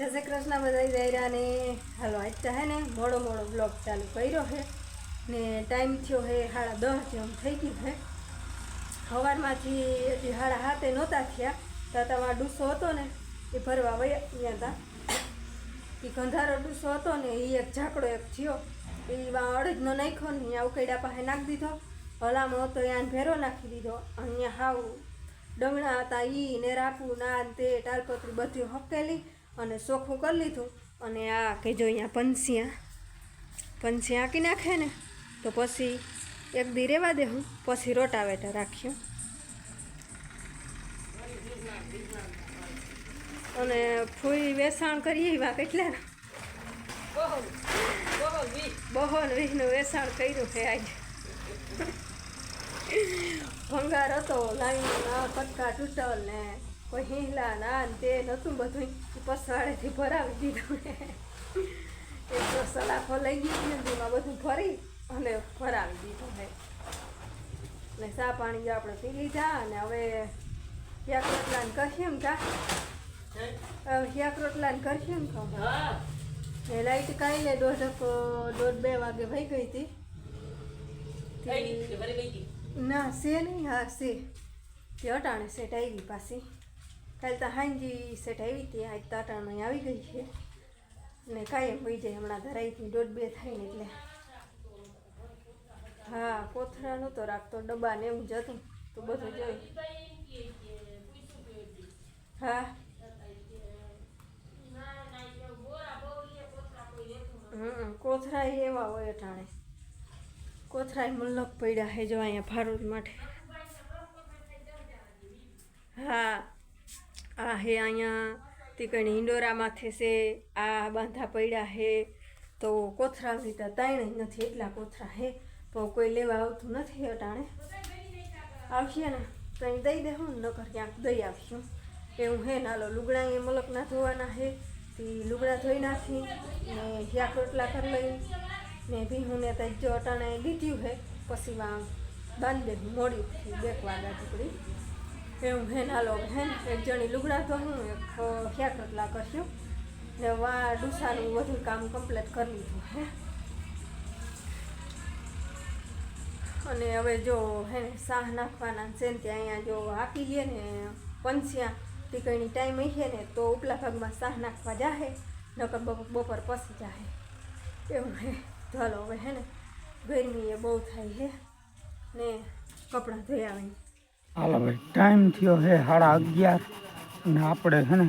જય શ્રી કૃષ્ણ બધા દૈરાને હાલો, આજ તો હે ને મોડો મોડો બ્લોગ ચાલુ કર્યો છે ને ટાઈમ થયો હે સાડા દસ જેમ થઈ ગયું છે સવારમાંથી હજી સાડા હાથે નહોતા થયા, તો તમારો ડૂસો હતો ને, એ ભરવા વયા ગયા હતા એ ગંધારો ડૂસો હતો ને એ એક ઝાકડો એક થયો. એ અડજનો નાખ્યો ને અહીંયા ઉકેડા પાસે નાખી દીધો. હલામો હતો ત્યાં ભેરો નાખી દીધો. અહીંયા હાવ ડમણા હતા એ ને રાપુ ના તે ટાલપત્રી બધી હકેલી. અને ચોખ્ખું કરી લીધું. અને આ કે જો અહીંયા પંસિયા પંછી આંકી નાખે ને, તો પછી એક દી રહેવા દે હું. પછી રોટાવેટર રાખ્યો. અને ફૂઈ વેસાણ કરીએ એવા કેટલા. બહોન વીસનું વેસાણ કર્યું છે આજે. ભંગાર હતો, લાઈનના કટકા તૂટલ ને, કોઈ હિંગલા ના તે નહોતું બધું પસવાડેથી ભરાવી દીધું એક તો સલાખો લઈ ગઈ ને બધું ભરી અને ભરાવી દીધું હે ને સા પાણી આપણે પી લીધા અને હવે યાક રોટલા ને એમ કા? હવે યાક રોટલા ને કરશું કહું ને લાઈટ કાંઈ દોઢ દોઢ બે વાગે વહી ગઈ હતી. ના સે નહીં હા સે. તે અટાણે સેટ આવી પાછી કાલે તો હાંજી સેટ આવી હતી, આજ તો અટાણે આવી ગઈ છે. ને કાંઈ હોઈ જાય, હમણાં ધરાઈથી દોઢ બે થાય ને એટલે. હા કોથળા નહોતો રાખતો ડબ્બા ને એવું જ હતું, તો બધું જોયું હા. કોથળા એવા હોય અટાણે. કોથરાય મુલ્લક પડ્યા હે જો અહીંયા ભારૂચ માટે. હા. આ હે અહીંયા તીકણી હિંડોરા માથે છે આ બાંધા પડ્યા હે. તો કોથરા લીધા જ નથી, એટલા કોથરા હે. તો કોઈ લેવા આવતું નથી અટાણે. આવશે ને, તો દઈ દે હું નકર ક્યાંક દઈ આવશું. એવું હે, નાલો લુગડા એ મલકના ધોવાના હે. તે લુગડા ધોઈ નાખી ને યાક રોટલા કરી લઈ. ને ભીહુને ત્યાં જો અટાણે લીધ્યું હે, પછી બાંધી દે મોડી ઉઠી બેક વાગા ટુકડી એવું હેન નાલો હેન એક જણી લુગડા તો હું એક ખ્યા કટલા કરશું. ને વા, ડુસાનું વધુ કામ કમ્પ્લીટ કરી લીધું હે. અને હવે જો હે શાહ નાખવાના છે ને ત્યાં અહીંયા જો આપી લે ને પંચ્યા ટીકણી ટાઈમ છે ને, તો ઉપલા ભાગમાં શાહ નાખવા જાહે, નકર બપ- બપોર પછી જાહે. એવું હે. ચાલો હવે હે ને, ગરમી એ બહુ થાય હે. ને કપડાં ધોઈ આવે હાલો ભાઈ ટાઈમ થયો છે સાડા અગિયાર અને આપણે છે ને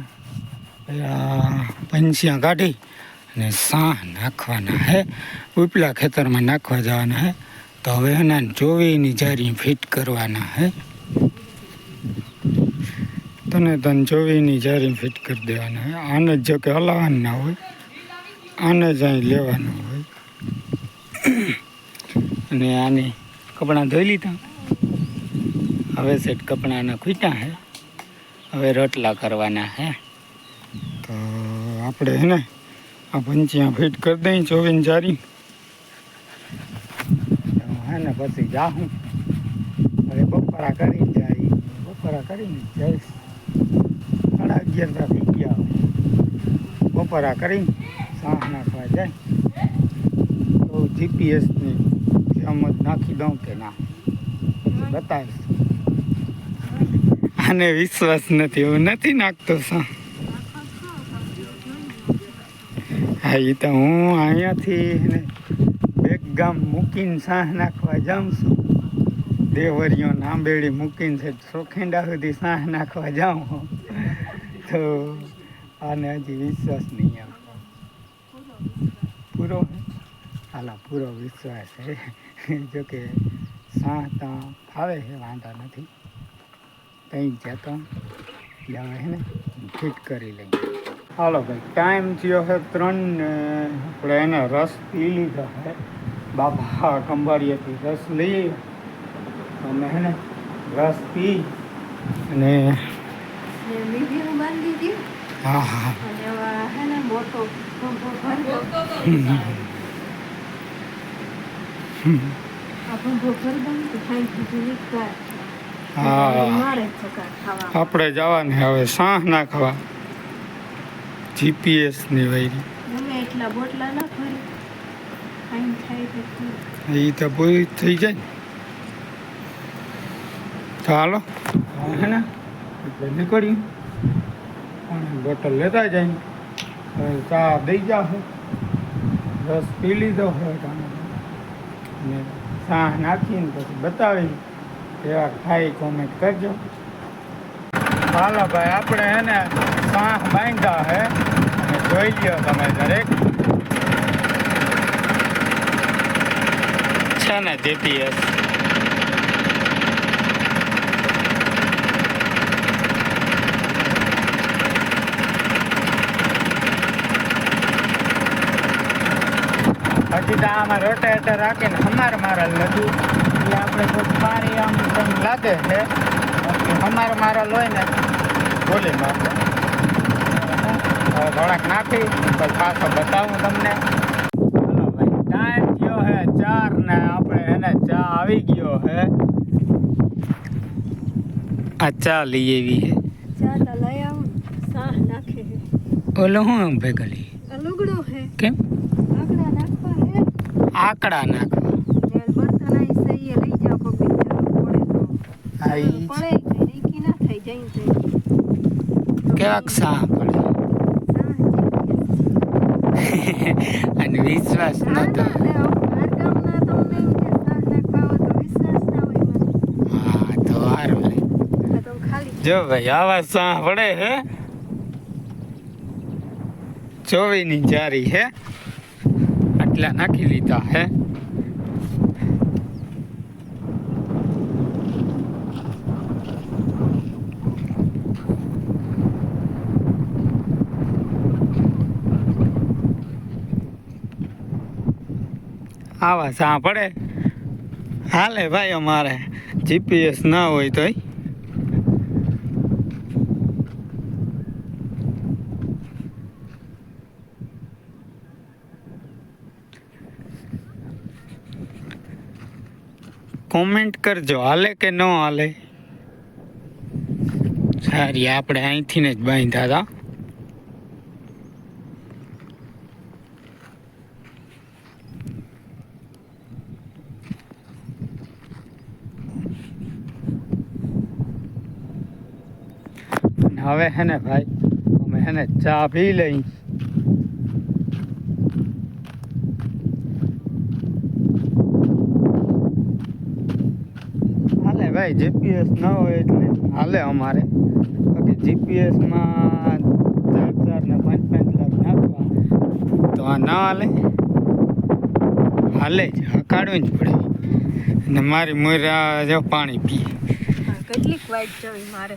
પેલા પંચિયા કાઢી અને સાહ નાખવાના હે ઉપલા ખેતરમાં નાખવા જવાના હે તો હવે એના ચોવીની જારી ફિટ કરવાના હે તને તને ચોવીની જારી ફિટ કરી દેવાના હે આને જો કે હલાવવાનું ના હોય, આને જ અહીં લેવાનું હોય. અને આને કપડાં ધોઈ લીધા. હવે સેટ કપડાના ખૂટ્યા હે. હવે રોટલા કરવાના હે. તો આપણે હે ને આ પંચિયા ફિટ કરી દઈ ચોવીન ચારી. હે ને પછી જાઉં હવે બપોરા કરી જાય. બપોરા કરીને જઈશ. સાડા અગિયાર થઈ ગયા. બપોરા કરીને સાહ નાખવા જાય. તો જીપીએસની જેમ નાખી દઉં કે ના? બતાવીશ. આને વિશ્વાસ નથી, હું નથી નાખતો સા. હા એ તો હું અહીંયાથી એક ગામ મૂકીને સાહ નાખવા જાઉં છું. દેવરીઓ નાંબેડી મૂકીને છે સોખેંડા સુધી સાહ નાખવા જાઉં હું. તો આને હજી વિશ્વાસ નહીં આવતો પૂરો હાલા, પૂરો વિશ્વાસ છે જોકે સાહ તો ફાવે છે વાંધા નથી. ત્યાં જતા ત્યાં હવે હે ને ફિટ કરી લઈએ. હાલો ભાઈ ટાઈમ થયો છે ત્રણ આપણે એને રસ પી લીધો છે. બાપા કંબારીએથી રસ લઈએ અમે હે ને રસ પી અને ને મીડિયમ બાંધી દીધી. હા હા. અને હવે હે ને હા. મારે ચકા ખાવા. આપણે જવાની હવે સાહ વાયરી ના ખાવા. જીપીએસની પૂરું. એ તો પૂરી થઈ જાય. ને. તો હે ને એટલે નીકળ્યું. પાણી બોટલ લેતા જાય. ચા દઈ જા હું રસ પી લીધો હોય ને સાહ નાખીને પછી બતાવી કેવા થાય કોમેન્ટ કરજો. હાલો ભાઈ આપણે એને સાહ બાંધ્યા હે અને જોઈ લ્યો તમે દરેક. છે ને જીપીએસ હજી તો આમાં રોટેટર રાખીને હમાર મારે નથી એટલે આપણે થોડું પાણી આમ તમને લાગે છે. અમારે મારા લોહી ને બોલી મારે થોડાક નાખી પછી પાછો બતાવું તમને. હાલો ભાઈ ટાઈમ થયો હે ચાર ને આપણે એને ચા આવી ગયો હે. આ ચા લઈ એવી હે. ચા તો લઈ આવું સાહ નાખે ઓલો હું ભેગા લઈ? લુગડો હે. કેમ? આકડા નાખવા હે. આકડા નાખવા ને બર્તન આઈ સહીએ લઈ જાઓ કોક જરૂર પડે તો આ ઈ પડે કઈ જાય તો કેવાક સાહ પડે અને વિશ્વાસ નતો જો ભાઈ આવા સાહ પડે હે ચોવીની જારી હે આટલા નાખી લીધા હે આવા સાંભળે? હાલે ભાઈ અમારે. જીપીએસ ના હોય તોય. કોમેન્ટ કરજો, હાલે કે ન હાલે? સારી, આપણે અહીંથી જ બાંધ્યા હતા અને હવે હે ને ભાઈ, અમે હે ને ચા પી લઈ. હાલે ભાઈ જીપીએસ ન હોય એટલે હાલે અમારે. બાકી જીપીએસમાં ચાર ચાર ને પાંચ પાંચ લાખ નાખવા. તો આ ના હાલે. હાલે જ, હકાડવી જ પડે. ને મારી મોરા જો પાણી પીએ કેટલીક વાઈટ જવી મારે.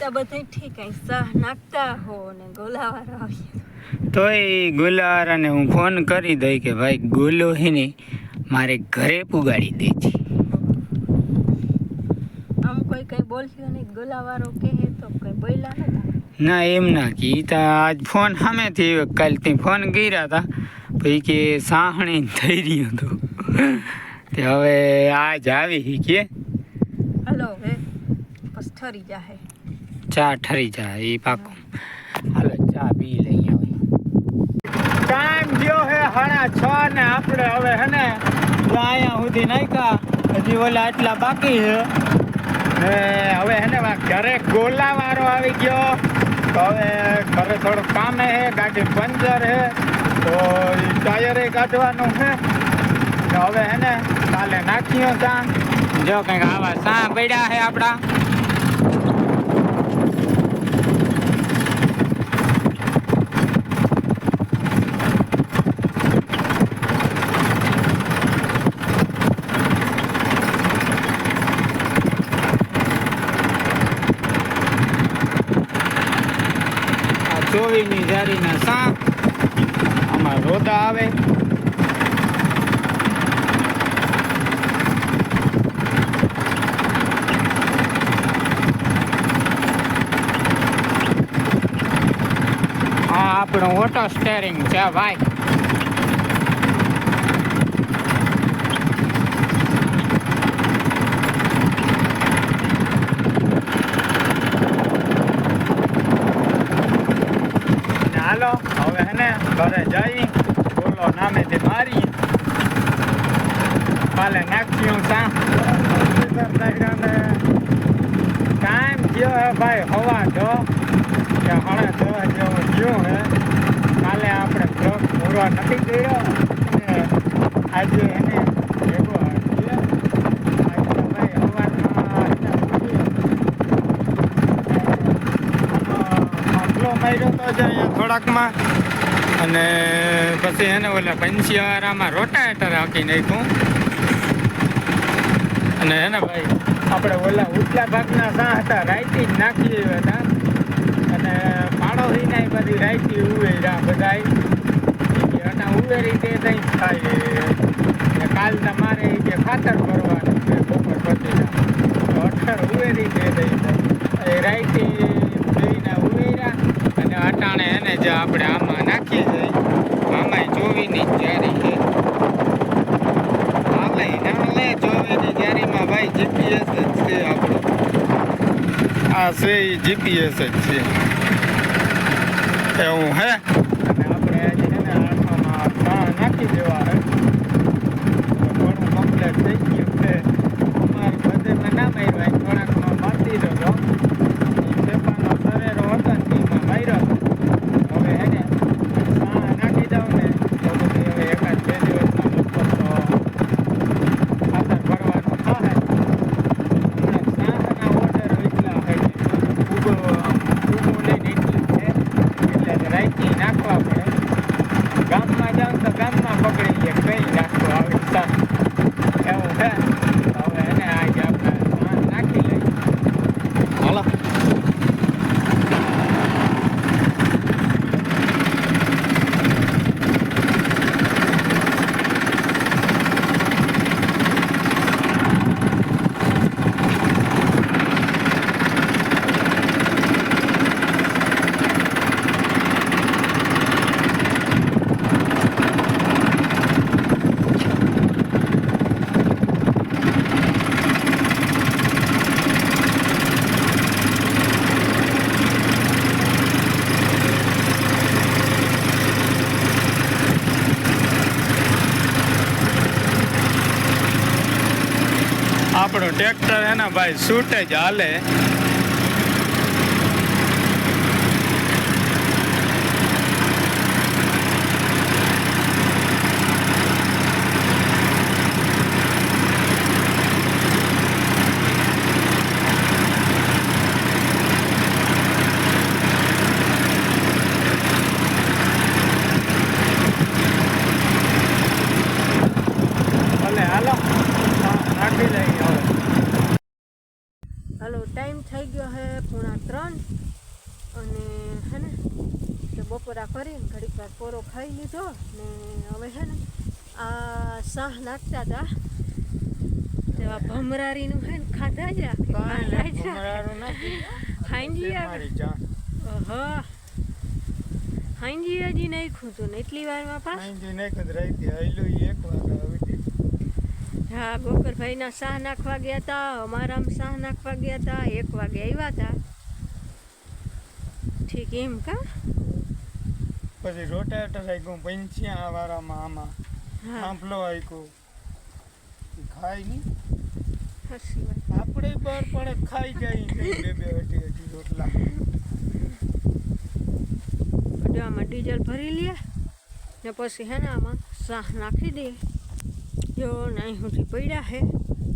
તો બધું ઠીક સાહ નાખતા હો ને ગોલાવાળા આવીએ ગુલારાને હું ફોન કરી દઈ કે ભાઈ ગુલોહીને હે ને મારે ઘરે પુગાડી દે છે. આમ કોઈ કઈ બોલશે નહીં ગોલાવાળો કહે તો કઈ બોલ્યા નતા. ના એમ ના કે તો આજ ફોન સામેથી કાલથી ફોન કર્યા હતા પછી કે સાહણી થઈ રહ્યું હતું. તે હવે આજ આવી કે. હલો હવે બસ ઠરી જાહે. ચા ઠરી જાય એ પાકો. હાલો, ચા પી લઈ આવે ટાઈમ ગયો હે હાડા છ ને આપણે હવે હે ને અહીંયા સુધી નાખ્યા હજી ઓલા આટલા બાકી છે. ને હવે હે ને ઘરે ગોલા વાળો આવી ગયો. તો હવે ઘરે થોડું કામ હે, ગાડી પંચર હે. તો ટાયરે કાઢવાનું છે તો હવે હે ને કાલે નાખ્યો ત્યાં જો કંઈક આવા સા પડ્યા હે આપણા. આ ચોવીની જારીના સાપ આમાં રોદા આવે. આ આપણું ઓટો સ્ટેરિંગ છે ભાઈ હાલો હવે હે ને ઘરે જઈ બોલો નામેથી મારી. કાલે નાખ્યું સા ટાઈમ થયો હે ભાઈ, હવા દો કે હણા દસ જેવો થયો હે. કાલે આપણે પૂરો નથી કર્યો. આજે એને ભેગો તો માર્યો તો જ અહીંયા થોડાકમાં. અને પછી એને ઓલા પંચિયારામાં રોટાવેટર હાંકી નાખ્યું અને એને ભાઈ, આપણે ઓલા ઉચલા ભાગના સા હતા, રાયતી જ નાખી હતા. અને પાડોશીના બધી રાયતી ઉવેરા બધા અને ઉવેરી તે કંઈ જ થાય કાલ તમારે કે ખાતર ભરવાનું છે, બપોર પછી અઠર ઉવેરી તે એ રાઈતી બેયના ઉવેરા અટાણે એને જે આપણે આમાં નાખીએ છીએ. આમાં ચોવીની જારી છે. હાલે હાલે ચોવીની જારીમાં ભાઈ જીપીએસ જ છે આપણું. આ છે જીપીએસ જ છે. એવું હે અને આપણે હજી છે ને આટલામાં નાખી દેવા હે. કમ્પ્લેટ થઈ ગયું છે અમારે બધેમાં ના માર્યો અહીં થોડાકમાં મારી દીધો હતો એ પેપાનો સરેરો હતો ને એમાં માર્યો હતો હવે હે ને ચા નાખી દઉં ને તો પછી હવે એકાદ બે દિવસમાં લગભગ તો ખાતર ભરવાનું થાય હમણાં શાકના ઓર્ડર એટલા હોય ઉગો ઉગો લઈને એટલા છે એટલે રાઈતી નાખવા પડે ગામમાં જાવ તો ગામમાં પકડી લે કઈ નાખવું આવે શાક એવું છે તો હવે એને આજે આપણે શાક નાખી લઈએ હાલો આપણું ટ્રેક્ટર હે ને ભાઈ શૂટ જ હાલે ભલે હાલો હા, નાખી લઈએ હવે હાલો ટાઈમ થઈ ગયો છે પૂણા ત્રણ અને હે ને કે બપોરા કરીને ઘડીક વાર પોરો ખાઈ લીધો ને હવે છે ને આ લાગતા હતા. તેવા ભમરારીનું છે ને ખાધા જ જ હાંજી હાંજી હજી નાખ્યું હતું ને? એટલી વારમાં પાસ અહીંથી નાખ્યું રાઈતે એક વાગે આવી હા ગોકરભાઈના શાહ નાખવા ગયા હતા અમારામાં શાહ નાખવા ગયા હતા એક વાગે આવ્યા હતા ઠીક એમ કા? પછી રોટાવેટર ગયું પંચ્યા વાળામાં આમાં. હા. આયકો. ખાય નહીં આપણે બાર પણ ખાઈ જાય છે બે બે અઢી અઢી રોટલા. કડવામાં ડીઝલ ભરી લે ને પછી હે ને આમાં શાહ નાખી દે. જો નહીં સુધી પડ્યા છે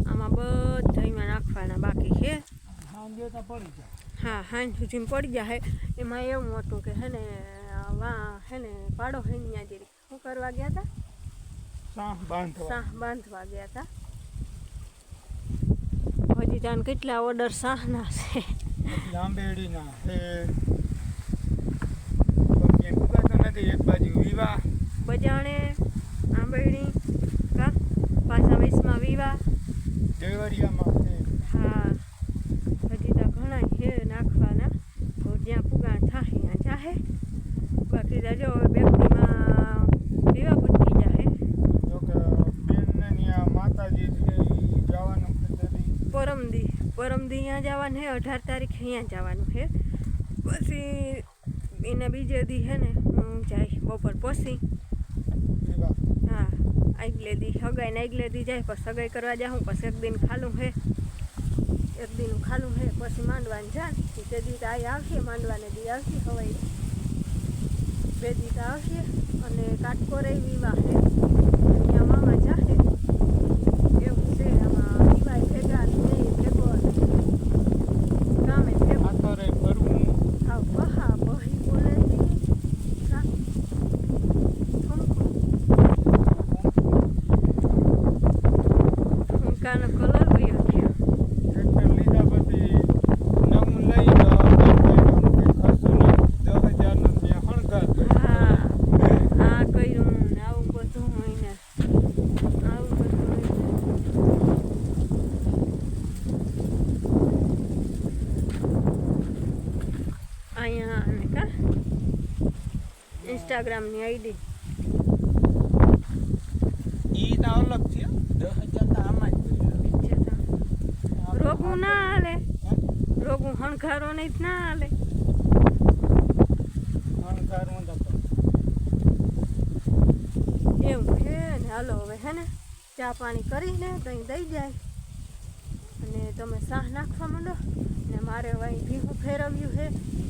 આમાં બધા એમાં નાખવાના બાકી છે હા હાંજ સુધી પડી જાય એમાં એવું હતું કે હે ને વા હે ને પાડો હે ત્યાં જરી શું કરવા ગયા હતા સાહ બાંધવા. ગયા હતા હજી ત્યાં કેટલા ઓર્ડર શાહના છે? લાંબેડીના છે. નથી એક બાજુ વિવાહ. બજાણે આંબેડી કા? પાછા વીસમાં વિવા દેવરિયામાં છે હા હજી તો ઘણા છે નાખવાના તો જ્યાં પુગા થાય ત્યાં જાહે બાકી તો જો બેકરીમાં વિવા પૂછી જાહે જો કે બેનને ત્યાં માતાજી છે ઈ જવાનું કદાચ પરમદી અહીંયા જવાનું છે અઢાર તારીખે અહીંયા જવાનું છે પછી એને બીજે દી હે ને, હું જાય બપોર પોસી હા, આગલે દી સગાઈ ને આગલે દી જાય, પછી સગાઈ કરવા જાઉં, પછી એક દિન ખાલું હે. એક દિન ખાલું હે, પછી માંડવાને જાય તે દી આ આવશે, માંડવાને દી આવશે હવાઈ બે દી આવશે. અને કાટકોરે વિવાહ હે, અહીંયા મામા જાહે એવું છે આમાં વિવાહ ભેગા ને એ ભેગો ને ગામે ભેગો ખાતરે ભરવું હા બહા બહી બોલે તી કા કાનો કલર વયો ગયો ટ્રેક્ટર લીધા પછી નવું લઈ તો કંઈ ખર્ચો નહીં દસ હજારનો ત્યાં હણગાર હા આ કર્યું ને આવું બધું હોય ને આવું બધું હોય ને. અહીંયા અને કા ઇન્સ્ટાગ્રામની આઈડી ઈ તો અલગ છે. દસ હજાર તો આમાં જ. રોગું ના હાલે. રોગું હણઘારો નહીં જ ના હાલે. હણગારમાં તો. એવું છે ને. હાલો હવે હે ને ચા પાણી કરીને તઈ દઈ જાય. અને તમે સાહ નાખવા માંડો. ને મારે વાઈ ભીખું ફેરવ્યું છે.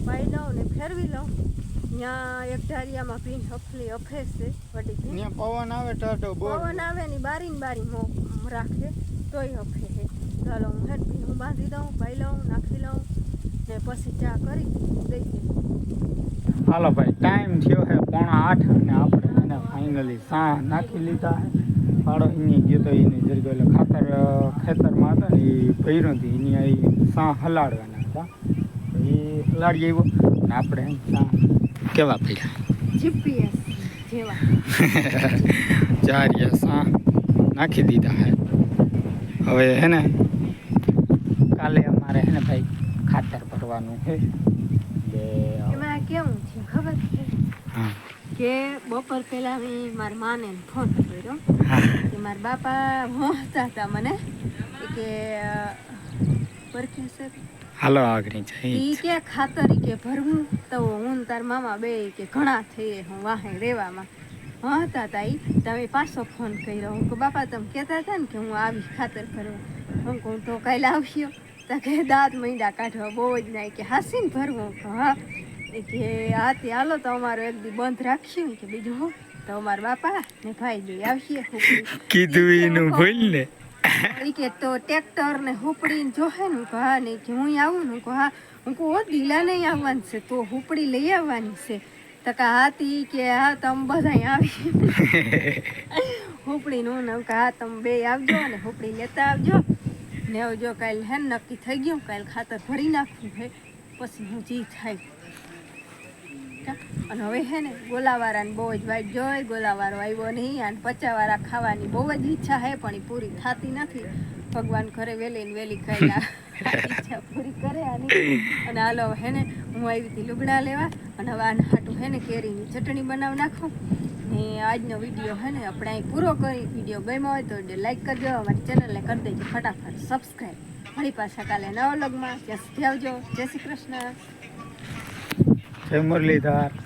પાઈ લઉં ને ફેરવી લઉં. ત્યાં એક ધારિયામાં ભીન હફલી અફે છે વડી ત્યાં પવન આવે ટાઢો પવન આવે ની બારી ને બારી રાખે તોય અફે છે ચાલો હું હેડ હું બાંધી દઉં પાઈ લઉં નાખી લઉં ને પછી ચા કરી દઈ દઉં હાલો ભાઈ ટાઈમ થયો છે પોણા આઠ અને આપણે એને ફાઇનલી સા નાખી લીધા છે ફાળો એની ગયો તો એની જરી એટલે ખાતર ખેતરમાં હતા ને એ ભર્યું હતી એની આ સાહ હલાડવાના હતા. એ હલાડી આવ્યો. ને આપણે સાહ કેવા પડ્યા? જીપીએસ જેવા. ચારિયા સાહ નાખી દીધા હે. હવે હે ને કાલે અમારે હે ને ભાઈ ખાતર ભરવાનું છે બે એમાં કેવું છે? ખબર છે? હા. કે બપોર પહેલા મેં મારા માને ફોન કર્યો. કે મારા બાપા મોહતા હતા મને. કે પરખે સર હાલો આગળ જઈ કે ખાતર કે ભરવું. તો હું તાર મામા બે કે ઘણા થઈએ હું વાહે રેવામાં હતા તા ઈ તમે પાછો ફોન કર્યો. હું કે બાપા તમે કહેતા હતા ને કે હું આવી ખાતર ભરવા હું કહું તો કાલે આવશ્યો તો કે દાંત મૈડા કાઢવા બહુ જ નાય કે હાસીને ભરવું. હું કહું, હા. કે હાથી હાલો તો અમારો એક દી બંધ રાખશું. કે બીજું હું? તો અમારા બાપા ને ભાઈ જોઈ આવશે. કીધું એનું ભૂલ ને. કે તો ટ્રેક્ટર ને હુપડીને જોહે ને. કહા ને કે હું આવું ને. કહું, હા હું કહું દીલા નહીં આવવાની છે, તો હુપડી લઈ આવવાની છે. તો કે હાથી કે, હા, તમે બધા આવી હુપડી નું ને કે, હા, તમે બે આવજો ને હુપડી લેતા આવજો. ને આવજો કાલે હે નક્કી થઈ ગયું, કાલે ખાતર ભરી નાખવું હે, પછી હું જી થાય. અને હવે હે ને ગોલાવાળાને બહુ જ વાઈટ જોઈ ગોલાવાળો આવ્યો નહીં અને પચાવાળા ખાવાની બહુ જ ઈચ્છા હે, પણ એ પૂરી થતી નથી. ભગવાન ઘરે વહેલી ને વહેલી ખાઈ ઈચ્છા પૂરી કરે અને આજનો વીડિયો, હે ને, આપણે અહીં પૂરો કરી, વીડિયો ગમ્યો હોય તો લાઈક કરજો, અમારી ચેનલને કરી ફટાફટ સબસ્ક્રાઈબ મારી પાછા કાલે નવા લગમાં ત્યાં કૃષ્ણ. જય મુરલીધર.